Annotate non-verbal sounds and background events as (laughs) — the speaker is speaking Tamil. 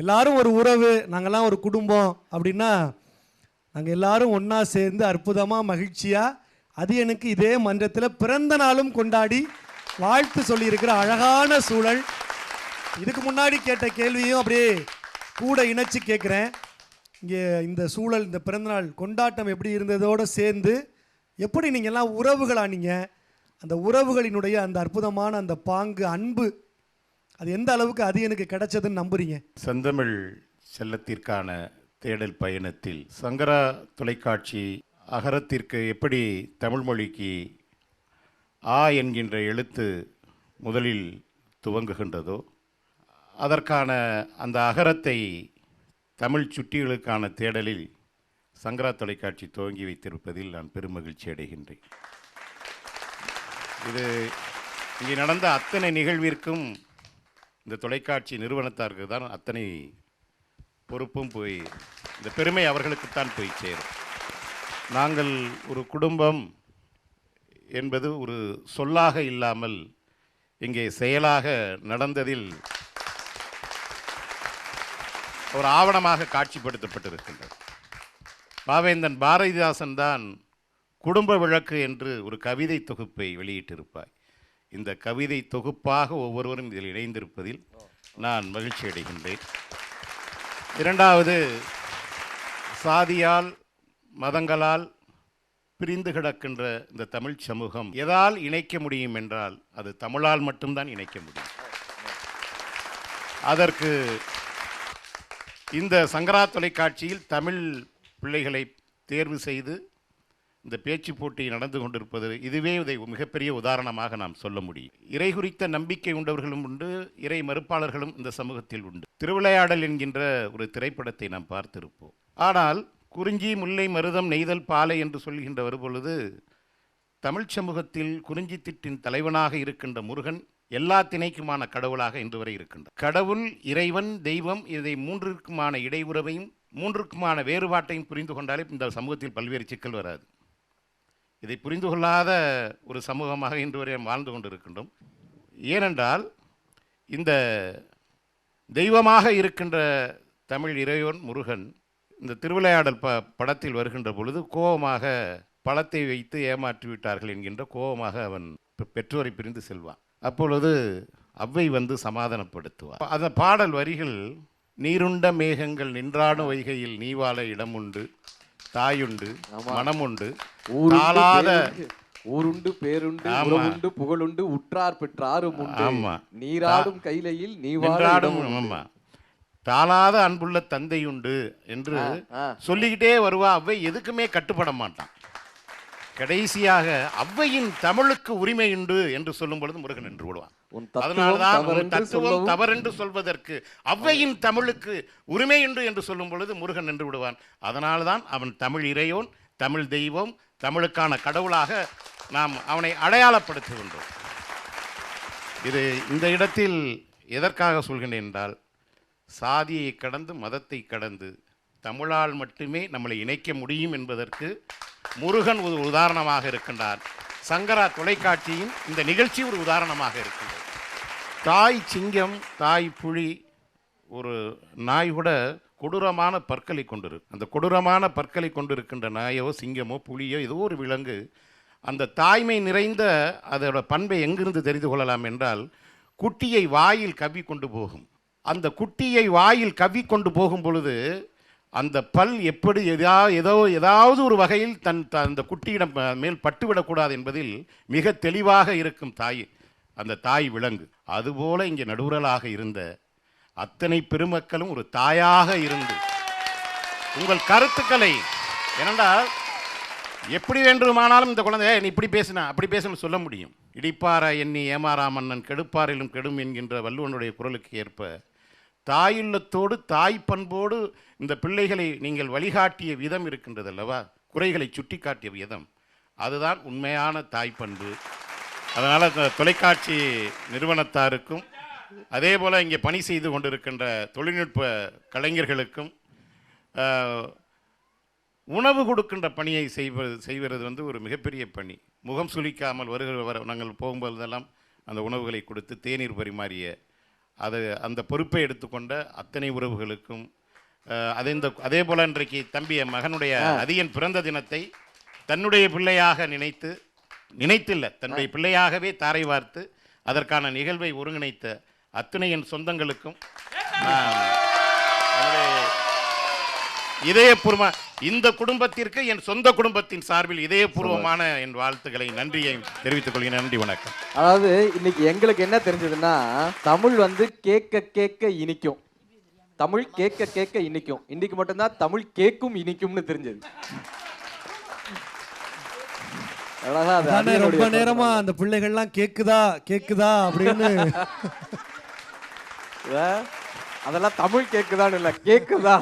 எல்லாரும் ஒரு உறவு நாங்கெல்லாம் ஒரு குடும்பம் அப்படின்னா நாங்கள் எல்லாரும் ஒன்றா சேர்ந்து அற்புதமாக மகிழ்ச்சியாக அது எனக்கு இதே மன்றத்தில் பிறந்த நாளும் கொண்டாடி வாழ்த்து சொல்லியிருக்கிற அழகான சூழல். இதுக்கு முன்னாடி கேட்ட கேள்வியும் அப்படியே கூட இணைச்சி கேட்குறேன் இங்கே இந்த சூழல் இந்த பிறந்தநாள் கொண்டாட்டம் எப்படி இருந்ததோடு சேர்ந்து எப்படி நீங்கள் எல்லாம் உறவுகளானீங்க அந்த உறவுகளினுடைய அந்த அற்புதமான அந்த பாங்கு அன்பு அது எந்த அளவுக்கு அது எனக்கு கிடைச்சதுன்னு நம்புறீங்க? செந்தமிழ் செல்லத்திற்கான தேடல் பயணத்தில் சங்கரா தொலைக்காட்சி அகரத்திற்கு எப்படி தமிழ் மொழிக்கு ஆ என்கின்ற எழுத்து முதலில் துவங்குகின்றதோ அதற்கான அந்த அகரத்தை தமிழ் சுட்டிகளுக்கான தேடலில் சங்கரா தொலைக்காட்சி துவங்கி வைத்திருப்பதில் நான் பெருமகிழ்ச்சி அடைகின்றேன். இது இங்கே நடந்த அத்தனை நிகழ்விற்கும் இந்த தொலைக்காட்சி நிறுவனத்தாருக்கு தான் அத்தனை பொறுப்பும் போய் இந்த பெருமை அவர்களுக்குத்தான் போய் சேரும். நாங்கள் ஒரு குடும்பம் என்பது ஒரு சொல்லாக இல்லாமல் இங்கே செயலாக நடந்ததில் ஒரு ஆவணமாக காட்சிப்படுத்தப்பட்டிருக்கின்றது. பாவேந்தன் பாரதிதாசன் தான் குடும்ப விளக்கு என்று ஒரு கவிதை தொகுப்பை வெளியிட்டிருப்பாய் இந்த கவிதை தொகுப்பாக ஒவ்வொருவரும் இதில் இணைந்திருப்பதில் நான் மகிழ்ச்சி அடைகின்றேன். இரண்டாவது சாதியால் மதங்களால் பிரிந்து கிடக்கின்ற இந்த தமிழ் சமூகம் எதால் இணைக்க முடியும் என்றால் அது தமிழால் மட்டும்தான் இணைக்க முடியும். அதற்கு இந்த சங்கரா தொலைக்காட்சியில் தமிழ் பிள்ளைகளை தேர்வு செய்து இந்த பேச்சு போட்டி நடந்து கொண்டிருப்பது இதுவே இதை மிகப்பெரிய உதாரணமாக நாம் சொல்ல முடியும். இறை குறித்த நம்பிக்கை உண்டவர்களும் உண்டு இறை மறுப்பாளர்களும் இந்த சமூகத்தில் உண்டு. திருவிளையாடல் என்கின்ற ஒரு திரைப்படத்தை நாம் பார்த்திருப்போம். ஆனால் குறிஞ்சி முல்லை மருதம் நெய்தல் பாலை என்று சொல்கின்ற வருபொழுது தமிழ்ச் சமூகத்தில் குறிஞ்சி திட்டின் தலைவனாக இருக்கின்ற முருகன் எல்லா திணைக்குமான கடவுளாக இன்று வரை இருக்கின்றார். கடவுள் இறைவன் தெய்வம் இதை மூன்றிற்குமான இடையுறவையும் மூன்றுக்குமான வேறுபாட்டையும் புரிந்து கொண்டாலே இந்த சமூகத்தில் பல்வேறு சிக்கல் வராது. இதை புரிந்து கொள்ளாத ஒரு சமூகமாக இன்று வரை வாழ்ந்து கொண்டிருக்கின்றோம். ஏனென்றால் இந்த தெய்வமாக இருக்கின்ற தமிழ் இறைவன் முருகன் இந்த திருவிளையாடல் ப படத்தில் வருகின்ற பொழுது கோபமாக பழத்தை வைத்து ஏமாற்றி விட்டார்கள் என்கின்ற கோபமாக அவன் பெற்றோரை பிரிந்து செல்வான். அப்பொழுது அவ்வை வந்து சமாதானப்படுத்துவார். அந்த பாடல் வரிகள் நீருண்ட மேகங்கள் நின்றாடும் வைகையில் நீவாழ இடமுண்டு தாயுண்டு மனமுண்டு தாளாத ஊருண்டு பேருண்டு. உறவுண்டு புகழுண்டு உற்றார் பெற்றாரும் உண்டு ஆமா. நீராடும் கைலையில் நீ வாழ நின்றாடும் இடம் உண்டு. ஆமா தாளாத அன்புள்ள தந்தையுண்டு என்று ஆ, ஆ. சொல்லிக்கிட்டே வருவா அவ்வை எதுக்குமே கட்டுப்பட மாட்டான் கடைசியாக அவ்வையின் தமிழுக்கு உரிமை உண்டு என்று சொல்லும் பொழுது முருகன் என்று விடுவான் அதனால்தான் தத்துவம் தவறென்று சொல்வதற்கு அவ்வையின் தமிழுக்கு உரிமை உண்டு என்று சொல்லும் பொழுது முருகன் என்று விடுவான். அதனால்தான் அவன் தமிழ் இறையோன் தமிழ் தெய்வம் தமிழுக்கான கடவுளாக நாம் அவனை அடையாளப்படுத்துகின்றோம். இது இந்த இடத்தில் எதற்காக சொல்கின்றேன் என்றால் சாதியை கடந்து மதத்தை கடந்து தமிழால் மட்டுமே நம்மளை இணைக்க முடியும் என்பதற்கு முருகன் ஒரு உதாரணமாக இருக்கின்றார். சங்கரா தொலைக்காட்சியின் இந்த நிகழ்ச்சி ஒரு உதாரணமாக இருக்கின்றது. தாய் சிங்கம் தாய் புலி ஒரு நாய் கூட கொடூரமான பற்களை கொண்டிரு அந்த கொடூரமான பற்களை கொண்டிருக்கின்ற நாயோ சிங்கமோ புலியோ ஏதோ ஒரு விலங்கு அந்த தாய்மை நிறைந்த அதோட பண்பை எங்கிருந்து தெரிந்து கொள்ளலாம் என்றால் குட்டியை வாயில் கவ்வி கொண்டு போகும். அந்த குட்டியை வாயில் கவ்வி கொண்டு போகும் பொழுது அந்த பல் எப்படி எதா ஏதோ ஏதாவது ஒரு வகையில் தன் த- அந்த குட்டியிடம் மேல் பட்டுவிடக்கூடாது என்பதில் மிக தெளிவாக இருக்கும் தாய். அந்த தாய் விலங்கு. அதுபோல இங்கே நடுவுரலாக இருந்த அத்தனை பெருமக்களும் ஒரு தாயாக இருந்து உங்கள் கருத்துக்களை ஏனென்றால் எப்படி வேண்டுமானாலும் இந்த குழந்தை நீ இப்படி பேசினா அப்படி பேசணும்னு சொல்ல முடியும். இடிப்பார எண்ணி ஏமாறா மன்னன் கெடுப்பாரிலும் கெடும் என்கின்ற வள்ளுவனுடைய குரலுக்கு ஏற்ப தாயுள்ளத்தோடு தாய் பண்போடு இந்த பிள்ளைகளை நீங்கள் வழிகாட்டிய விதம் இருக்கின்றது அல்லவா? குறைகளை சுட்டி காட்டிய விதம். அதுதான் உண்மையான தாய் பண்பு. அதனால் இந்த தொலைக்காட்சி நிறுவனத்தாருக்கும் அதே போல் இங்கே பணி செய்து கொண்டிருக்கின்ற தொழில்நுட்ப கலைஞர்களுக்கும் உணவு கொடுக்கின்ற பணியை செய்வது செய்வது வந்து ஒரு மிகப்பெரிய பணி. முகம் சுளிக்காமல் வருகிற வர நாங்கள் போகும்போதெல்லாம் அந்த உணவுகளை கொடுத்து தேநீர் பரிமாறிய அது அந்த பொறுப்பை எடுத்துக்கொண்ட அத்தனை உறவுகளுக்கும் அதே இந்த அதே போல இன்றைக்கு தம்பி என் மகனுடைய அதியன் பிறந்த தினத்தை தன்னுடைய பிள்ளையாக நினைத்து நினைத்தில்ல. தன்னுடைய பிள்ளையாகவே தாரை வார்த்து அதற்கான நிகழ்வை ஒருங்கிணைத்த அத்தனை என் சொந்தங்களுக்கும் இதயபூர்வ இந்த குடும்பத்திற்கு என் சொந்த குடும்பத்தின் சார்பில் இதயபூர்வமான என் வாழ்த்துக்களை நன்றியை தெரிவித்துக் கொள்கிறேன். நன்றி வணக்கம். அதாவது இன்னைக்கு எங்களுக்கு என்ன தெரிஞ்சதுன்னா தமிழ் வந்து கேட்க கேட்க இனிக்கும். தமிழ் கேட்க கேட்க இனிக்கும். இன்னைக்கு மட்டும்தான் தமிழ் கேட்கும் இனிக்கும்னு தெரிஞ்சது. அழகா அது தானே ரொம்ப நேரமா அந்த பிள்ளைகள்லாம் கேக்குதா கேக்குதா அப்படின்னு. (laughs) அதெல்லாம் தமிழ் கேக்குதான்னு இல்ல கேக்குதா?